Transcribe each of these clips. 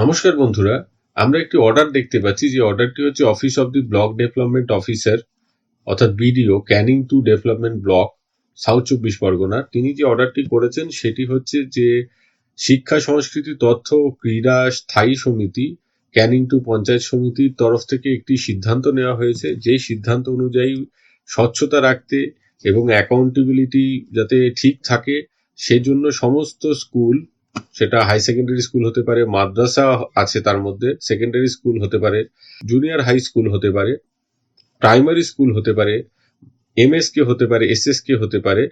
নমস্কার বন্ধুরা, আমরা একটি অর্ডার দেখতে পাচ্ছি যে অর্ডারটি হচ্ছে office of the block development officer অর্থাৎ BDO Canning two development block south চব্বিশ পরগনা। তিনি যে অর্ডারটি করেছেন, সেটি হচ্ছে যে শিক্ষা, সংস্কৃতি, তথ্য ক্রীড়া স্থায়ী সমিতি ক্যানিং টু পঞ্চায়েত সমিতির তরফ থেকে একটি সিদ্ধান্ত নেওয়া হয়েছে। যে সিদ্ধান্ত অনুযায়ী স্বচ্ছতা রাখতে এবং অ্যাকাউন্টেবিলিটি যাতে ঠিক থাকে, সেজন্য সমস্ত স্কুল সেটা হাই সেকেন্ডারি স্কুল হতে পারে, মাদ্রাসা আছে তার মধ্যে সেকেন্ডারি স্কুল হতে পারে জুনিয়র হাই স্কুল হতে পারে প্রাইমারি স্কুল হতে পারে এমএসকে হতে পারে এস এস কে হতে পারে,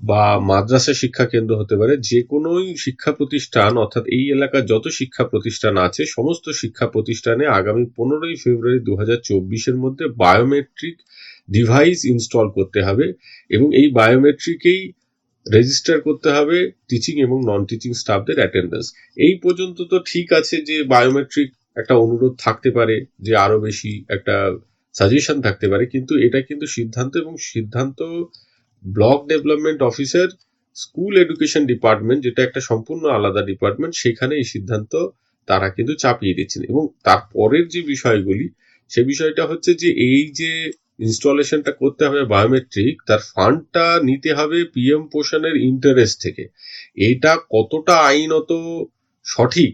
বা মাদ্রাসা শিক্ষা কেন্দ্র হতে পারে, যে কোনোই শিক্ষা প্রতিষ্ঠান, অর্থাৎ এই এলাকার যত শিক্ষা প্রতিষ্ঠান আছে, সমস্ত শিক্ষা প্রতিষ্ঠানে আগামী পনেরোই ফেব্রুয়ারি দু চব্বিশের মধ্যে বায়োমেট্রিক ডিভাইস ইনস্টল করতে হবে এবং এই বায়োমেট্রিকেই রেজিস্টার করতে হবে টিচিং এবং নন টিচিং স্টাফদের অ্যাটেন্ডেন্স এই পর্যন্ত তো ঠিক আছে যে বায়োমেট্রিক একটা অনুরোধ থাকতে পারে, যে আরও বেশি একটা সাজেশন থাকতে পারে, কিন্তু এটা কিন্তু সিদ্ধান্ত এবং সিদ্ধান্ত block development officer school education department যেটা একটা সম্পূর্ণ আলাদা ডিপার্টমেন্ট সেখানে এই সিদ্ধান্ত তারা কিন্তু চাপিয়ে দিচ্ছেন। এবং তারপরের যে বিষয়গুলি, সে বিষয়টা হচ্ছে যে এই যে ইনস্টলেশনটা করতে হবে বায়োমেট্রিক, তার ফান্ডটা নিতে হবে পিএম পোষণের ইন্টারেস্ট থেকে। এটা কতটা আইনত সঠিক?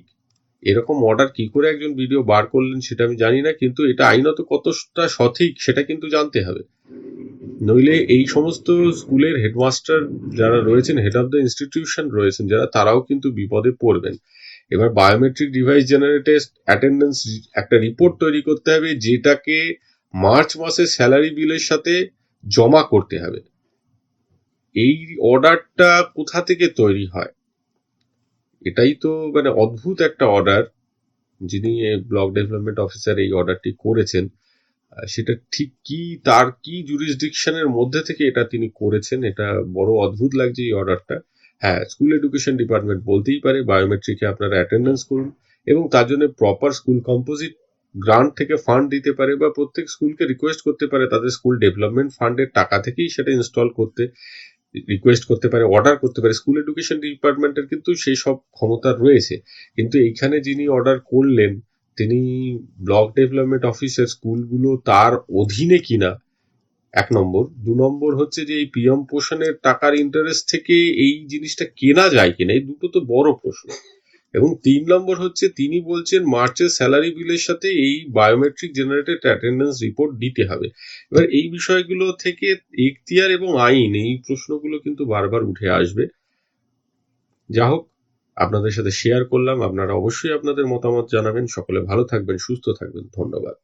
এরকম অর্ডার কি করে একজন ভিডিও বার করলেন সেটা আমি জানি না, কিন্তু এটা আইনত কতটা সঠিক সেটা কিন্তু জানতে হবে। নইলে এই সমস্ত স্কুলের হেডমাস্টার যারা রয়েছেন হেড অফ দ্য ইনস্টিটিউশন রয়েছেন, যারা তারাও কিন্তু বিপদে পড়বেন। এবার বায়োমেট্রিক ডিভাইস জেনারেটেড অ্যাটেন্ডেন্স একটা রিপোর্ট তৈরি করতে হবে যেটাকে মার্চ মাসে স্যালারি বিলের সাথে জমা করতে হবে। এই অর্ডারটা কোথা থেকে তৈরি হয়? এটাই তো মানে অদ্ভুত একটা অর্ডার, যিনি ব্লক ডেভেলপমেন্ট অফিসার এই অর্ডারটি করেছেন। সেটা ঠিক কি, তার কি জুরিসডিকশনের মধ্যে থেকে এটা তিনি করেছেন, এটা বড় অদ্ভুত লাগছে এই অর্ডারটা। হ্যাঁ স্কুল এডুকেশন ডিপার্টমেন্ট বলতেই পারে, বায়োমেট্রিকে আপনারা অ্যাটেন্ডেন্স করুন এবং তার জন্য প্রপার স্কুল কম্পোজিট গ্রান্ট থেকে ফান্ড দিতে পারে বা প্রত্যেক স্কুলকে রিকোয়েস্ট করতে পারে, তাদের স্কুল ডেভেলপমেন্ট ফান্ডের টাকা থেকেই সেটা ইনস্টল করতে রিকোয়েস্ট করতে পারে অর্ডার করতে পারে। স্কুল এডুকেশন ডিপার্টমেন্টের কিন্তু সেই সব ক্ষমতা রয়েছে। কিন্তু এইখানে যিনি অর্ডার করলেন, তিনি ব্লক ডেভেলপমেন্ট অফিসের স্কুলগুলো তার অধীনে কিনা, এক নম্বর। দু নম্বর হচ্ছে যে এই পিএম পোষণের টাকার ইন্টারেস্ট থেকে এই জিনিসটা কেনা যায় কিনা, এই দুটো তো বড় প্রশ্ন। এবং তিন নম্বর হচ্ছে, তিনি বলছেন মার্চের স্যালারি বিলের সাথে এই বায়োমেট্রিক জেনারেটেড অ্যাটেন্ডেন্স রিপোর্ট দিতে হবে। এবার এই বিষয়গুলো থেকে ইখতিয়ার এবং আইন, এই প্রশ্নগুলো কিন্তু বারবার উঠে আসবে। যা হোক, আপনাদের সাথে শেয়ার করলাম। আপনারা অবশ্যই আপনাদের মতামত জানাবেন। সকলে ভালো থাকবেন, সুস্থ থাকবেন। ধন্যবাদ।